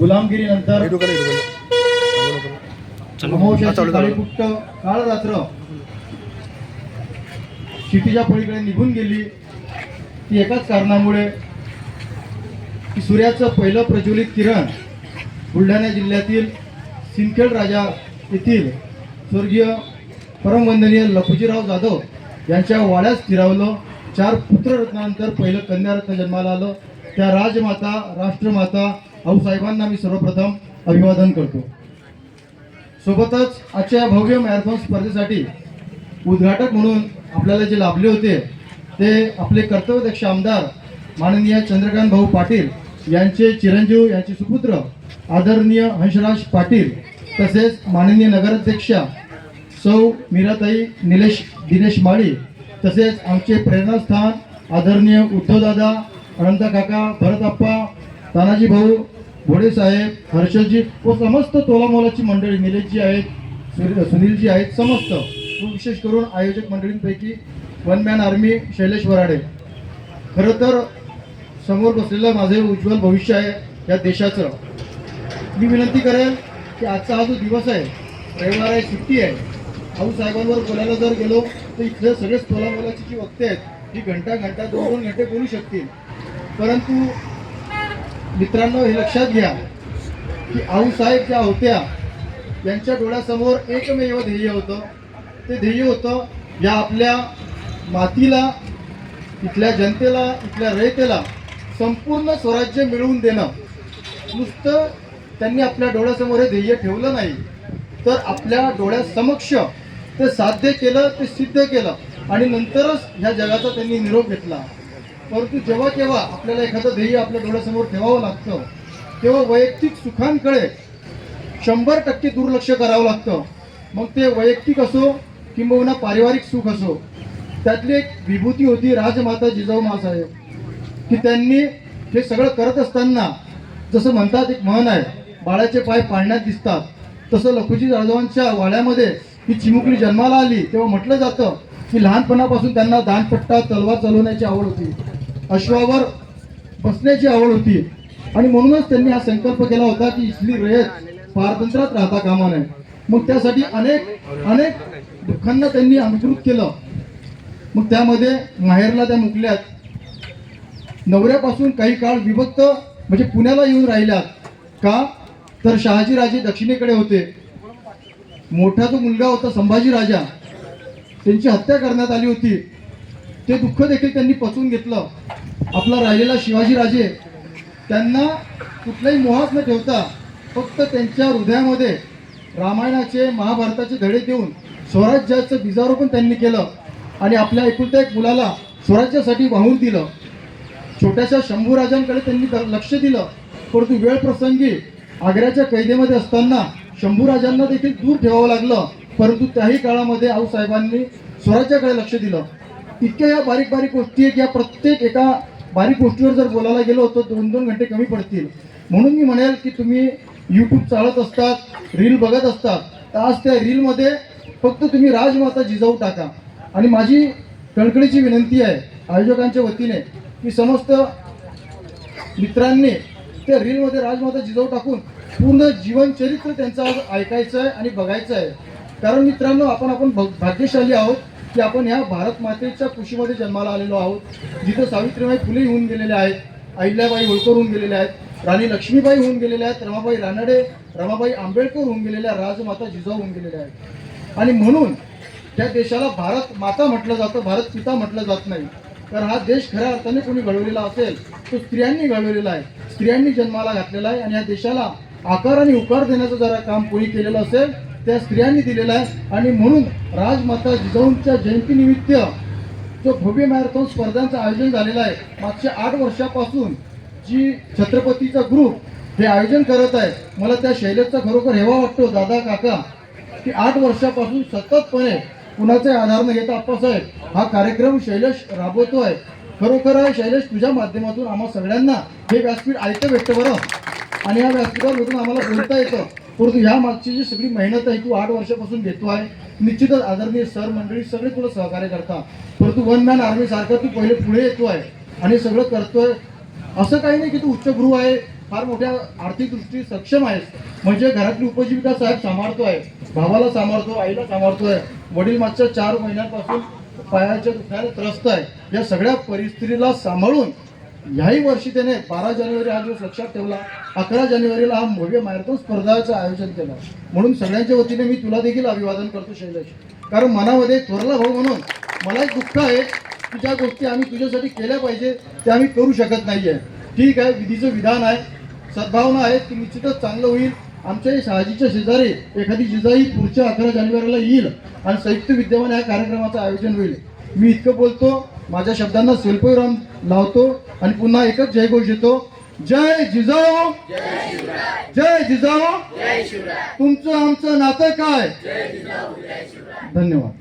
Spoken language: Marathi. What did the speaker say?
गुलामगिरीनंतर काळ रात्र क्षितिजा पलीकडे निघून गेली. ती एकाच कारणामुळे की सूर्याचं पहिलं प्रज्वलित किरण बुलढाणा जिल्ह्यातील सिंदखेड राजा येथील स्वर्गीय परमवंदनीय लखुजीराव जाधव यांच्या वाड्यात स्थिरावलं. चार पुत्ररत्नानंतर पहिलं कन्यारत्न जन्माला आलं. त्या राजमाता राष्ट्रमाता आऊसाहेबांना मी सर्वप्रथम अभिवादन करतो. सोबतच आजच्या या भव्य मॅरेथॉन स्पर्धेसाठी उद्घाटक म्हणून आपल्याला जे लाभले होते ते आपले कर्तव्यदक्ष आमदार माननीय चंद्रकांत भाऊ पाटील यांचे चिरंजीव यांचे सुपुत्र आदरणीय हंसराज पाटील तसेच माननीय नगराध्यक्षा सौ मीराताई निलेश दिनेश माळी तसेच आमचे प्रेरणास्थान आदरणीय उद्धवदादा अनंता काका भरतप्पा तानाजी भाऊ घोडे साहेब हर्षलजी व समस्त तोलामोलाची मंडळी निलेशजी आहेत सुनील- सुनीलजी आहेत समस्त. विशेष करून आयोजक मंडळींपैकी one man army Shailesh Varade. खरं तर समोर बसलेलं माझे उज्ज्वल भविष्य आहे या देशाचं. मी विनंती करेल की आजचा हा जो दिवस आहे रविवार आहे सुट्टी आहे. भाऊ साहेबांवर बोलायला जर गेलो तर इथले सगळेच तोलामोलाची जी वक्ते आहेत ही घंटा घंटा दोन दोन घंटे बोलू शकतील. परंतु मित्रांनो हे लक्षात घ्या की आऊसाहेब ज्या होत्या यांच्या डोळ्यासमोर एकमेव ध्येय होतं. ते ध्येय होतं या आपल्या मातीला इथल्या जनतेला इथल्या रयतेला संपूर्ण स्वराज्य मिळवून देणं. नुसतं त्यांनी आपल्या डोळ्यासमोर हे ध्येय ठेवलं नाही तर आपल्या डोळ्यासमक्ष ते साध्य केलं ते सिद्ध केलं आणि नंतरच ह्या जगाचा त्यांनी निरोप घेतला. परंतु जेव्हा केव्हा आपल्याला एखादं ध्येय आपल्या डोळ्यासमोर ठेवावं लागतं तेव्हा वैयक्तिक सुखांकडे शंभर टक्के दुर्लक्ष करावं लागतं. मग ते वैयक्तिक असो किंबहुना पारिवारिक सुख असो त्यातली एक विभूती होती राजमाता जिजाऊ मासाहेब की त्यांनी हे सगळं करत असताना जसं म्हणतात एक म्हण आहे बाळाचे पाय पाळण्यात दिसतात तसं लखुजी जाधवांच्या वाड्यामध्ये ही चिमुकली जन्माला आली तेव्हा म्हटलं जातं की लहानपणापासून त्यांना दानपट्टा तलवार चालवण्याची आवड होती. अश्वावर बसण्याची आवड होती. आणि म्हणूनच त्यांनी हा संकल्प केला होता की इथली रयत पारतंत्र्यात राहता कामा नये. मग त्यासाठी अनेक अनेक दुःखांना त्यांनी अनुकृत केलं. मग त्यामध्ये माहेरला त्या मुकल्यात. नवऱ्यापासून काही काळ विभक्त म्हणजे पुण्याला येऊन राहिल्यात. का? तर शहाजीराजे दक्षिणेकडे होते. मोठा जो मुलगा होता संभाजी राजा त्यांची हत्या करण्यात आली होती. ते दुःख देखील त्यांनी पचवून घेतलं. आपला राहिलेला शिवाजीराजे त्यांना कुठलाही मोहात न ठेवता फक्त त्यांच्या हृदयामध्ये रामायणाचे महाभारताचे धडे देऊन स्वराज्याचं बीजारोपण त्यांनी केलं आणि आपल्या एकुलत्या एक मुलाला स्वराज्यासाठी वाहून दिलं. छोट्याशा शंभूराजांकडे त्यांनी लक्ष दिलं. परंतु वेळ प्रसंगी आग्र्याच्या कैदेमध्ये असताना शंभूराजांना देखील दूर ठेवावं लागलं. परंतु त्याही काळामध्ये आऊसाहेबांनी स्वराज्याकडे लक्ष दिलं. इतक्या या बारीक बारीक गोष्टी आहेत या प्रत्येक एका बारीक गोष्टीवर जर बोलायला गेलो तर दोन दोन घंटे कमी पडतील. म्हणून मी म्हणेल की तुम्ही यूट्यूब चालत असतात रील बघत असतात तर आज त्या रीलमध्ये फक्त तुम्ही राजमाता जिजाऊ टाका. आणि माझी कळकळीची विनंती आहे आयोजकांच्या वतीने की समस्त मित्रांनी त्या रीलमध्ये राजमाता जिजाऊ टाकून पूर्ण जीवनचरित्र त्यांचं आज ऐकायचं आहे आणि बघायचं आहे कारण मित्रांनो आपण आपण भाग्यशाली आहोत. की आपण ह्या भारत मातेच्या कुशीमध्ये जन्माला आलेलो आहोत. जिथं सावित्रीबाई फुले होऊन गेलेले आहेत अहिल्याबाई होळकर होऊन गेलेल्या आहेत राणी लक्ष्मीबाई होऊन गेलेल्या आहेत रमाबाई रानडे रमाबाई आंबेडकर होऊन गेलेल्या राजमाता जिजाऊ होऊन गेलेल्या आहेत. आणि म्हणून त्या देशाला भारत माता म्हटलं जातं भारत पिता म्हटलं जात नाही. तर हा देश खऱ्या अर्थाने कोणी घडवलेला असेल तो स्त्रियांनी घडवलेला आहे. स्त्रियांनी जन्माला घातलेला आहे आणि या देशाला आकार आणि उकार देण्याचं जरा काम कोणी केलेलं असेल त्या स्त्रियांनी दिलेलं आहे. आणि म्हणून राजमाता जिजाऊंच्या जयंतीनिमित्त जो भव्य मॅरेथॉन स्पर्धांचं आयोजन झालेलं आहे. मागच्या आठ वर्षापासून जी छत्रपतीचा ग्रुप हे आयोजन करत आहे मला त्या शैलेशचा खरोखर हेवा वाटतो. दादा काका की आठ वर्षापासून सततपणे कुणाचे आधार न घेता आप्पासाहेब हा कार्यक्रम शैलेश आहे खरोखर आहे शैलेश तुझ्या माध्यमातून आम्हा सगळ्यांना हे व्यासपीठ ऐकतं भेटतं बरं? आणि या व्यासपीठावर भेटून आम्हाला बोलता येतं. परंतु ह्या मागची जी सगळी मेहनत आहे तू आठ वर्षापासून घेतो आहे निश्चितच आदरणीय सर मंडळी सगळे तुला सहकार्य करता परंतु वन मॅन आर्मी सारखं तू पहिले पुढे येतो आहे आणि सगळं करतोय. असं काही नाही की तू उच्चभ्रू आहे फार मोठ्या आर्थिक दृष्टी सक्षम आहेस. म्हणजे घरातली उपजीविका साहेब सांभाळतो आहे भावाला सांभाळतो आईला सांभाळतोय वडील मागच्या चार महिन्यांपासून पायाच्या दुखण्याला त्रस्त आहे. या सगळ्या परिस्थितीला सांभाळून याही वर्षी त्याने बारा जानेवारी हा दिवस लक्षात ठेवला. अकरा जानेवारीला हा भव्य मॅरेथॉन स्पर्धाचं आयोजन केलं. म्हणून सगळ्यांच्या वतीने मी तुला देखील अभिवादन करतो शैलेश. कारण मनामध्ये थोरला भाऊ म्हणून मला एक दुःख आहे की ज्या गोष्टी आम्ही तुझ्यासाठी केल्या पाहिजे त्या आम्ही करू शकत नाही आहे ठीक आहे विधीचं विधान आहे. सद्भावना आहे की निश्चितच चांगलं होईल. आमच्या शहाजीच्या शेजारी एखादी जिजाई पुढच्या अकरा जानेवारीला येईल आणि संयुक्त विद्यमान या कार्यक्रमाचं आयोजन होईल. मी इतकं बोलतो. माझ्या शब्दांना स्वल्पविराम लावतो आणि पुन्हा एकच जयघोष येतो जय जिजाऊ. जय जिजाऊ. तुमचं आमचं नातं काय? धन्यवाद.